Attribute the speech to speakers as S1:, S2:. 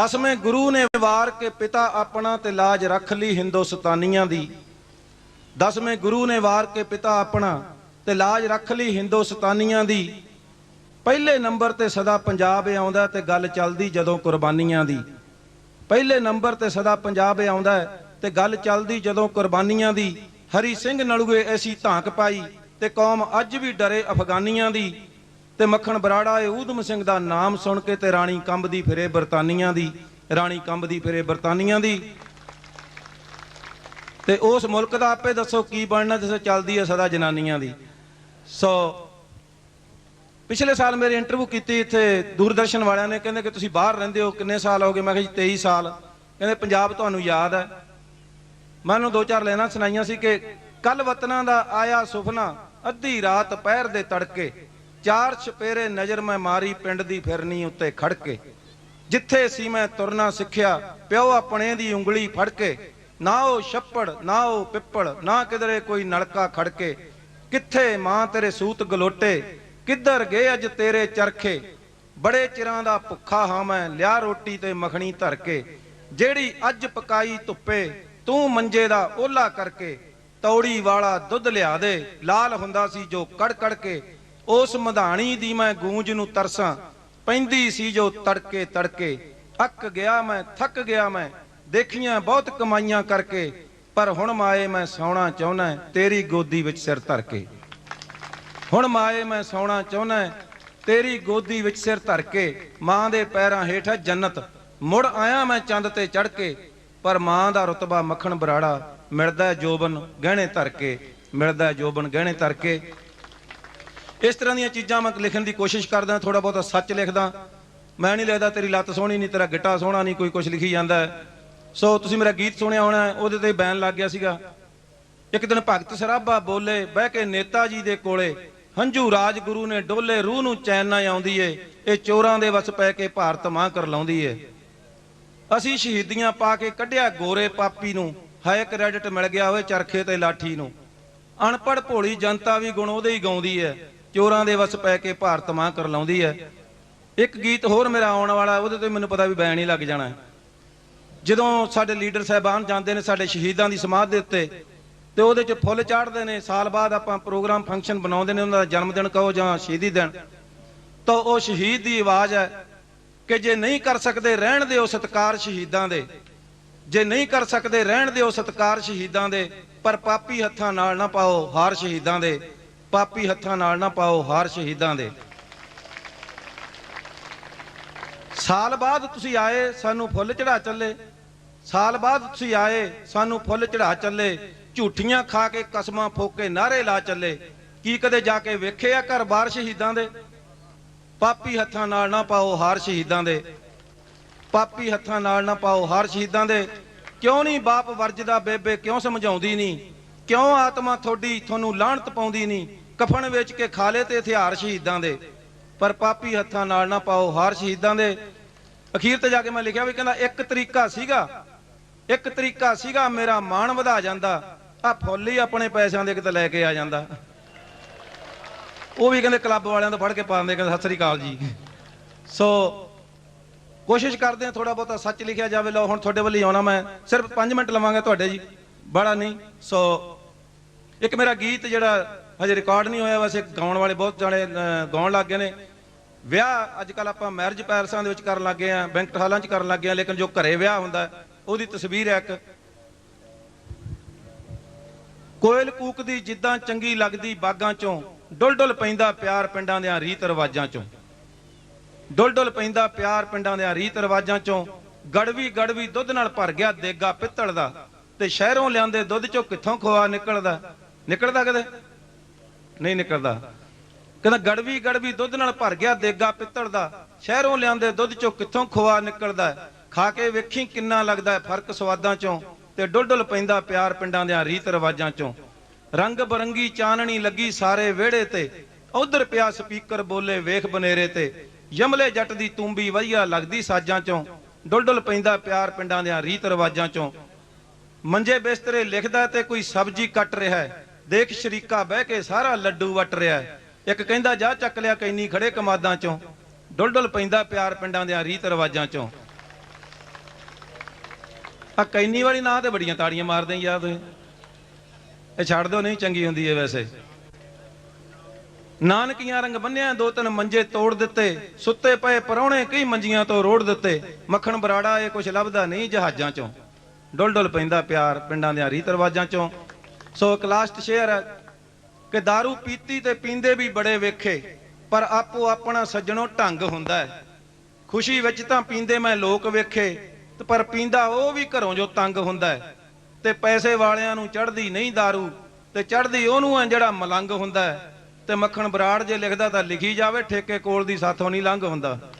S1: ਦਸਵੇਂ ਗੁਰੂ ਨੇ ਵਾਰ ਕੇ ਪਿਤਾ ਆਪਣਾ ਤੇ ਲਾਜ ਰੱਖ ਲਈ ਹਿੰਦੁਸਤਾਨੀਆਂ ਦੀ। ਦਸਵੇਂ ਗੁਰੂ ਨੇ ਵਾਰ ਕੇ ਪਿਤਾ ਆਪਣਾ ਤੇ ਲਾਜ ਰੱਖ ਲਈ ਹਿੰਦੁਸਤਾਨੀਆਂ ਦੀ। ਪਹਿਲੇ ਨੰਬਰ ਤੇ ਸਦਾ ਪੰਜਾਬ ਆਉਂਦਾ ਤੇ ਗੱਲ ਚੱਲਦੀ ਜਦੋਂ ਕੁਰਬਾਨੀਆਂ ਦੀ। ਪਹਿਲੇ ਨੰਬਰ ਤੇ ਸਦਾ ਪੰਜਾਬ ਆਉਂਦਾ ਤੇ ਗੱਲ ਚੱਲਦੀ ਜਦੋਂ ਕੁਰਬਾਨੀਆਂ ਦੀ। ਹਰੀ ਸਿੰਘ ਨਲੂਏ ਐਸੀ ਧਾਕ ਪਾਈ ਤੇ ਕੌਮ ਅੱਜ ਵੀ ਡਰੇ ਅਫਗਾਨੀਆਂ ਦੀ। ਤੇ ਮੱਖਣ ਬਰਾੜਾ ਇਹ ਊਧਮ ਸਿੰਘ ਦਾ ਨਾਮ ਸੁਣ ਕੇ ਤੇ ਰਾਣੀ ਕੰਬਦੀ ਫਿਰੇ ਬਰਤਾਨੀਆਂ ਦੀ, ਰਾਣੀ ਕੰਬਦੀ ਫਿਰੇ ਬਰਤਾਨੀਆਂ ਦੀ। ਤੇ ਉਸ ਮੁਲਕ ਦਾ ਆਪੇ ਦੱਸੋ ਕੀ ਬਣਨਾ ਜਿਸ ਚੱਲਦੀ ਹੈ ਸਦਾ ਜਨਾਨੀਆਂ ਦੀ। ਸੋ ਪਿਛਲੇ ਸਾਲ ਮੇਰੀ ਇੰਟਰਵਿਊ ਕੀਤੀ ਇੱਥੇ ਦੂਰਦਰਸ਼ਨ ਵਾਲਿਆਂ ਨੇ, ਕਹਿੰਦੇ ਕਿ ਤੁਸੀਂ ਬਾਹਰ ਰਹਿੰਦੇ ਹੋ, ਕਿੰਨੇ ਸਾਲ ਹੋ ਗਏ? ਮੈਂ ਕਿਹਾ ਜੀ 23 ਸਾਲ। ਕਹਿੰਦੇ ਪੰਜਾਬ ਤੁਹਾਨੂੰ ਯਾਦ ਹੈ। ਮੈਂ ਉਹਨੂੰ ਦੋ ਚਾਰ ਲੈਣਾ ਸੁਣਾਈਆਂ ਸੀ ਕਿ ਕੱਲ ਵਤਨਾਂ ਦਾ ਆਇਆ ਸੁਪਨਾ ਅੱਧੀ ਰਾਤ ਪਹਿਰ ਦੇ ਤੜਕੇ। ਚਾਰ ਛਪੇਰੇ ਨਜ਼ਰ ਮੈਂ ਮਾਰੀ, ਪਿੰਡ ਦੀ ਫਿਰਨੀ ਉੱਤੇ ਖੜ ਕੇ ਜਿੱਥੇ ਸੀ ਮੈਂ ਤੁਰਨਾ ਸਿੱਖਿਆ, ਪਿਓ ਆਪਣੇ ਦੀ ਉਂਗਲੀ ਫੜ ਕੇ ਨਾ ਉਹ ਛੱਪੜ, ਨਾ ਉਹ ਪਿੱਪਲ, ਨਾ ਕਿਧਰੇ ਕੋਈ ਨਲਕਾ ਖੜ ਕੇ ਕਿੱਥੇ ਮਾਂ ਤੇਰੇ ਸੂਤ ਗਲੋਟੇ, ਕਿੱਧਰ ਗਏ ਅੱਜ ਤੇਰੇ ਚਰਖੇ? ਬੜੇ ਚਿਰਾਂ ਦਾ ਭੁੱਖਾ ਹਾਂ ਮੈਂ, ਲਿਆ ਰੋਟੀ ਤੇ ਮੱਖਣੀ ਧਰ ਕੇ ਜਿਹੜੀ ਅੱਜ ਪਕਾਈ ਧੁੱਪੇ, ਤੂੰ ਮੰਜੇ ਦਾ ਓਲਾ ਕਰਕੇ। ਤੌੜੀ ਵਾਲਾ ਦੁੱਧ ਲਿਆ ਦੇ, ਲਾਲ ਹੁੰਦਾ ਸੀ ਜੋ ਕੜ ਕੜ ਕੇ। ਉਸ ਮਧਾਣੀ ਦੀ ਮੈਂ ਗੂੰਜ ਨੂੰ ਤਰਸਾਂ। ਪੈਂਦੀ ਸੀ ਜੋ ਤੜਕੇ ਤੜਕੇ। ਅੱਕ ਗਿਆ ਮੈਂ, ਥੱਕ ਗਿਆ ਮੈਂ। ਦੇਖੀਆਂ ਬਹੁਤ ਕਮਾਈਆਂ ਕਰਕੇ। ਪਰ ਹੁਣ ਮਾਏ ਮੈਂ ਸੌਣਾ ਚਾਹੁੰਨਾ ਤੇਰੀ ਗੋਦੀ ਵਿੱਚ ਸਿਰ ਧਰ ਕੇ। ਹੁਣ ਮਾਏ ਮੈਂ ਸੌਣਾ ਚਾਹੁੰਨਾ ਤੇਰੀ ਗੋਦੀ ਵਿੱਚ ਸਿਰ ਧਰ ਕੇ। ਮਾਂ ਦੇ ਪੈਰਾਂ ਹੇਠ ਹੈ ਜੰਨਤ। ਮੁੜ ਆਇਆ ਮੈਂ ਚੰਦ ਤੇ ਚੜ ਕੇ। ਪਰ ਮਾਂ ਦਾ ਰਤਬਾ ਮੱਖਣ ਬਰਾੜਾ। ਮਿਲਦਾ ਜੋਬਨ ਗਹਿਣੇ ਧਰ ਕੇ। ਮਿਲਦਾ ਜੋਬਨ ਗਹਿਣੇ ਧਰ ਕੇ। ਇਸ ਤਰ੍ਹਾਂ ਦੀਆਂ ਚੀਜ਼ਾਂ ਮੈਂ ਲਿਖਣ ਦੀ ਕੋਸ਼ਿਸ਼ ਕਰਦਾ ਥੋੜਾ ਬਹੁਤਾ ਸੱਚ ਲਿਖਦਾ। ਮੈਂ ਨਹੀਂ ਲਿਖਦਾ, ਤੇਰੀ ਲੱਤ ਸੋਹਣੀ ਨਹੀਂ, ਤੇਰਾ ਗਿੱਟਾ ਸੋਹਣਾ ਨਹੀਂ, ਕੋਈ ਕੁਝ ਲਿਖੀ ਜਾਂਦਾ। ਹੈ। ਸੋ ਤੁਸੀਂ ਮੇਰਾ ਗੀਤ ਸੁਣਿਆ ਹੋਣਾ, ਉਹਦੇ ਤੇ ਬੈਨ ਲੱਗ ਗਿਆ ਸੀਗਾ। ਇੱਕ ਦਿਨ ਭਗਤ ਸਰਾਭਾ ਬੋਲੇ, ਬਹਿ ਕੇ ਨੇਤਾ ਜੀ ਦੇ ਕੋਲੇ, ਹੰਝੂ ਰਾਜਗੁਰੂ ਨੇ ਡੋਲੇ, ਰੂਹ ਨੂੰ ਚੈਨ ਨਾ ਆਉਂਦੀ ਏ ਇਹ ਚੋਰਾਂ ਦੇ ਵਸ ਪੈ ਕੇ ਭਾਰਤ ਮਾਂ ਕਰ ਲਾਉਂਦੀ ਏ ਅਸੀਂ ਸ਼ਹੀਦੀਆਂ ਪਾ ਕੇ ਕੱਢਿਆ ਗੋਰੇ ਪਾਪੀ ਨੂੰ, ਹਾਏ ਕ੍ਰੈਡਿਟ ਮਿਲ ਗਿਆ ਓਏ ਚਰਖੇ ਤੇ ਲਾਠੀ ਨੂੰ। ਅਨਪੜ ਭੋਲੀ ਜਨਤਾ ਵੀ ਗੁਣ ਉਹਦੇ ਹੀ ਗਾਉਂਦੀ ਏ ਚੋਰਾਂ ਦੇ ਵਸ ਪੈ ਕੇ ਭਾਰਤ ਮਾਂ ਕਰ ਲਾਉਂਦੀ ਹੈ ਇੱਕ ਗੀਤ ਹੋਰ ਮੇਰਾ ਆਉਣ ਵਾਲਾ, ਉਹਦੇ ਤੇ ਮੈਨੂੰ ਪਤਾ ਵੀ ਬੈਨ ਹੀ ਲੱਗ ਜਾਣਾ ਜਦੋਂ ਸਾਡੇ ਲੀਡਰ ਸਾਹਿਬਾਨ ਜਾਂਦੇ ਨੇ ਸਾਡੇ ਸ਼ਹੀਦਾਂ ਦੀ ਸਮਾਧ ਦੇ ਉੱਤੇ, ਤੇ ਉਹਦੇ 'ਚ ਫੁੱਲ ਚਾੜਦੇ ਨੇ, ਸਾਲ ਬਾਅਦ ਆਪਾਂ ਪ੍ਰੋਗਰਾਮ ਫੰਕਸ਼ਨ ਬਣਾਉਂਦੇ ਨੇ, ਉਹਨਾਂ ਦਾ ਜਨਮ ਦਿਨ ਕਹੋ ਜਾਂ ਸ਼ਹੀਦੀ ਦਿਨ, ਤਾਂ ਉਹ ਸ਼ਹੀਦ ਦੀ ਆਵਾਜ਼ ਹੈ ਕਿ ਜੇ ਨਹੀਂ ਕਰ ਸਕਦੇ ਰਹਿਣ ਦਿਓ ਸਤਕਾਰ ਸ਼ਹੀਦਾਂ ਦੇ, ਜੇ ਨਹੀਂ ਕਰ ਸਕਦੇ ਰਹਿਣ ਦਿਓ ਸਤਕਾਰ ਸ਼ਹੀਦਾਂ ਦੇ, ਪਰ ਪਾਪੀ ਹੱਥਾਂ ਨਾਲ ਨਾ ਪਾਓ ਹਾਰ ਸ਼ਹੀਦਾਂ ਦੇ। ਪਾਪੀ ਹੱਥਾਂ ਨਾਲ ਨਾ ਪਾਓ ਹਾਰ ਸ਼ਹੀਦਾਂ ਦੇ। ਸਾਲ ਬਾਅਦ ਤੁਸੀਂ ਆਏ, ਸਾਨੂੰ ਫੁੱਲ ਚੜਾ ਚੱਲੇ। ਸਾਲ ਬਾਅਦ ਤੁਸੀਂ ਆਏ, ਸਾਨੂੰ ਫੁੱਲ ਚੜਾ ਚੱਲੇ। ਝੂਠੀਆਂ ਖਾ ਕੇ ਕਸਮਾਂ ਫੋਕੇ ਨਾਰੇ ਲਾ ਚੱਲੇ। ਕੀ ਕਦੇ ਜਾ ਕੇ ਵੇਖੇ ਆ ਘਰ-ਬਾਰ ਸ਼ਹੀਦਾਂ ਦੇ? ਪਾਪੀ ਹੱਥਾਂ ਨਾਲ ਨਾ ਪਾਓ ਹਾਰ ਸ਼ਹੀਦਾਂ ਦੇ। ਪਾਪੀ ਹੱਥਾਂ ਨਾਲ ਨਾ ਪਾਓ ਹਾਰ ਸ਼ਹੀਦਾਂ ਦੇ। ਕਿਉਂ ਨਹੀਂ ਬਾਪ ਵਰਜਦਾ ਬੇਬੇ ਕਿਉਂ ਸਮਝਾਉਂਦੀ ਨਹੀਂ? ਕਿਉਂ ਆਤਮਾ ਤੁਹਾਡੀ ਤੁਹਾਨੂੰ ਲਾਹਣਤ ਪਾਉਂਦੀ ਨਹੀਂ? ਕਫਨ ਵੇਚ ਕੇ ਖਾਲੇ ਤੇ ਹਥਿਆਰ ਸ਼ਹੀਦਾਂ ਦੇ। ਪਰ ਪਾਪੀ ਹੱਥਾਂ ਨਾਲ ਨਾ ਪਾਓ ਹਾਰ ਸ਼ਹੀਦਾਂ ਦੇ। ਅਖੀਰ ਤੇ ਜਾ ਕੇ ਮੈਂ ਲਿਖਿਆ ਵੀ ਕਹਿੰਦਾ, ਇੱਕ ਤਰੀਕਾ ਸੀਗਾ, ਇੱਕ ਤਰੀਕਾ ਸੀਗਾ, ਮੇਰਾ ਮਾਣ ਵਧਾ ਜਾਂਦਾ ਆ ਫੁੱਲ ਹੀ ਆਪਣੇ ਪੈਸਿਆਂ ਦੇ ਕਿਤੇ ਲੈ ਕੇ ਆ ਜਾਂਦਾ। ਉਹ ਵੀ ਕਹਿੰਦੇ ਕਲੱਬ ਵਾਲਿਆਂ ਤੋਂ ਫੜ ਕੇ ਪਾ ਦਿੰਦੇ ਕਹਿੰਦੇ ਸਤਿ ਸ੍ਰੀ ਅਕਾਲ ਜੀ। ਸੋ ਕੋਸ਼ਿਸ਼ ਕਰਦੇ ਆ ਥੋੜਾ ਬਹੁਤਾ ਸੱਚ ਲਿਖਿਆ ਜਾਵੇ। ਲਓ, ਹੁਣ ਤੁਹਾਡੇ ਵੱਲ ਹੀ ਆਉਣਾ ਮੈਂ। ਸਿਰਫ 5 ਮਿੰਟ ਲਵਾਂਗਾ ਤੁਹਾਡੇ ਜੀ। ਬੜਾ ਨਹੀਂ। ਸੋ ਇੱਕ ਮੇਰਾ ਗੀਤ ਜਿਹੜਾ ਹਜੇ ਰਿਕਾਰਡ ਨਹੀਂ ਹੋਇਆ ਵੈਸੇ ਗਾਉਣ ਵਾਲੇ ਬਹੁਤ ਜਾਣੇ ਅਹ, ਗਾਉਣ ਲੱਗ ਗਏ ਨੇ। ਵਿਆਹ ਅੱਜ ਕੱਲ ਆਪਾਂ ਮੈਰਿਜ ਪੈਲਸਾਂ ਦੇ ਵਿੱਚ ਕਰਨ ਲੱਗੇ ਆ ਬੈਂਕਟ ਹਾਲਾਂ 'ਚ ਕਰਨ ਲੱਗੇ ਆ ਲੇਕਿਨ ਜੋ ਘਰੇ ਵਿਆਹ ਹੁੰਦਾ ਉਹਦੀ ਤਸਵੀਰ ਹੈ ਇੱਕ। ਕੋਇਲ ਕੂਕਦੀ ਜਿੱਦਾਂ ਚੰਗੀ ਲੱਗਦੀ ਬਾਗਾਂ 'ਚੋਂ ਡੁੱਲ ਡੁੱਲ ਪੈਂਦਾ ਪਿਆਰ ਪਿੰਡਾਂ ਦਿਆਂ ਰੀਤ ਰਿਵਾਜਾਂ 'ਚੋਂ। ਡੁੱਲ ਡੁੱਲ ਪੈਂਦਾ ਪਿਆਰ ਪਿੰਡਾਂ ਦਿਆਂ ਰੀਤ ਰਿਵਾਜਾਂ 'ਚੋਂ ਗੜਵੀ ਗੜਵੀ ਦੁੱਧ ਨਾਲ ਭਰ ਗਿਆ ਦੇਗਾ ਪਿੱਤਲ ਦਾ ਤੇ ਸ਼ਹਿਰੋਂ ਲਿਆਂਦੇ ਦੁੱਧ 'ਚੋਂ ਕਿੱਥੋਂ ਖੋਆ ਨਿਕਲਦਾ? ਨਿਕਲਦਾ ਕਦੇ ਨਹੀਂ ਨਿਕਲਦਾ। ਕਹਿੰਦਾ, ਗੜਵੀ ਗੜਵੀ ਦੁੱਧ ਨਾਲ ਭਰ ਗਿਆ ਦੇਗਾ ਪਿੱਤਲ ਦਾ। ਸ਼ਹਿਰੋਂ ਲਿਆਂਦੇ ਦੁੱਧ 'ਚੋਂ ਕਿੱਥੋਂ ਖੋਆ ਨਿਕਲਦਾ ਖਾ ਕੇ ਵੇਖੀ ਕਿੰਨਾ ਲੱਗਦਾ ਫ਼ਰਕ ਸਵਾਦਾਂ 'ਚੋਂ ਤੇ ਡੁੱਲ ਪੈਂਦਾ ਪਿਆਰ ਪਿੰਡਾਂ ਦਿਆਂ ਰੀਤ ਰਿਵਾਜਾਂ 'ਚੋਂ। ਰੰਗ ਬਰੰਗੀ ਚਾਨਣੀ ਲੱਗੀ ਸਾਰੇ ਵਿਹੜੇ ਤੇ। ਉਧਰ ਪਿਆ ਸਪੀਕਰ ਬੋਲੇ ਵੇਖ ਬਨੇਰੇ ਤੇ। ਯਮਲੇ ਜੱਟ ਦੀ ਤੂੰਬੀ ਵਧੀਆ ਲੱਗਦੀ ਸਾਜਾਂ 'ਚੋਂ। ਡੁੱਲ ਪੈਂਦਾ ਪਿਆਰ ਪਿੰਡਾਂ ਦਿਆਂ ਰੀਤ ਰਿਵਾਜਾਂ 'ਚੋਂ। ਮੰਜੇ ਬਿਸਤਰੇ ਲਿਖਦਾ ਤੇ ਕੋਈ ਸਬਜ਼ੀ ਕੱਟ ਰਿਹਾ ਹੈ। ਦੇਖ ਸ਼ਰੀਕਾ ਬਹਿ ਕੇ ਸਾਰਾ ਲੱਡੂ ਵਟ ਰਿਹਾ ਇੱਕ ਕਹਿੰਦਾ, ਜਾ ਚੱਕ ਲਿਆ ਕੈਨੀ ਖੜੇ ਕਮਾਦਾਂ ਚੋਂ। ਡੁੱਲ ਪੈਂਦਾ ਪਿਆਰ ਪਿੰਡਾਂ ਦਿਆਂ ਰੀਤ ਰਿਵਾਜਾਂ ਚੋਂ। ਆ ਕੈਨੀ ਵਾਲੀ ਨਾਂ ਤੇ ਬੜੀਆਂ ਤਾੜੀਆਂ ਮਾਰਦੇ ਆ, ਯਾਰ ਤੁਸੀਂ। ਇਹ ਛੱਡ ਦਿਓ, ਨਹੀਂ ਚੰਗੀ ਹੁੰਦੀ ਏ ਵੈਸੇ। ਨਾਨਕੀਆਂ ਰੰਗ ਬੰਨਿਆ, ਦੋ ਤਿੰਨ ਮੰਜੇ ਤੋੜ ਦਿੱਤੇ। ਸੁੱਤੇ ਪਏ ਪਰੌਣੇ ਕਈ ਮੰਜੀਆਂ ਤੋਂ ਰੋੜ ਦਿੱਤੇ। ਮੱਖਣ ਬਰਾੜਾ ਇਹ ਕੁਛ ਲੱਭਦਾ ਨਹੀਂ ਜਹਾਜ਼ਾਂ ਚੋਂ। ਡੁੱਲ ਡੁੱਲ ਪੈਂਦਾ ਪਿਆਰ ਪਿੰਡਾਂ ਦੇ ਰੀਤ ਰਿਵਾਜਾਂ ਚੋਂ। ਸੋ ਇੱਕ ਲਾਸਟ ਸ਼ੇਅਰ ਹੈ ਕਿ दारू ਪੀਤੀ ਤੇ ਪੀਂਦੇ ਵੀ ਬੜੇ ਵੇਖੇ ਪਰ ਆਪੋ ਆਪਣਾ ਸੱਜਣੋ ਢੰਗ ਹੁੰਦਾ ਹੈ ਖੁਸ਼ੀ ਵਿੱਚ ਤਾਂ ਪੀਂਦੇ ਮੈਂ ਲੋਕ ਵੇਖੇ ਤੇ ਪਰ ਪੀਂਦਾ ਉਹ ਵੀ ਘਰੋਂ ਜੋ ਤੰਗ ਹੁੰਦਾ ਹੈ ਤੇ ਪੈਸੇ ਵਾਲਿਆਂ ਨੂੰ ਚੜਦੀ ਨਹੀਂ दारू ਤੇ ਚੜਦੀ ਉਹਨੂੰ ਹੈ ਜਿਹੜਾ ਮਲੰਗ ਹੁੰਦਾ ਹੈ ਤੇ ਮੱਖਣ ਬਰਾੜ ਜੇ ਲਿਖਦਾ ਤਾਂ ਲਿਖੀ ਜਾਵੇ ਠੇਕੇ ਕੋਲ ਦੀ ਸਾਥੋਂ ਨਹੀਂ ਲੰਘ ਹੁੰਦਾ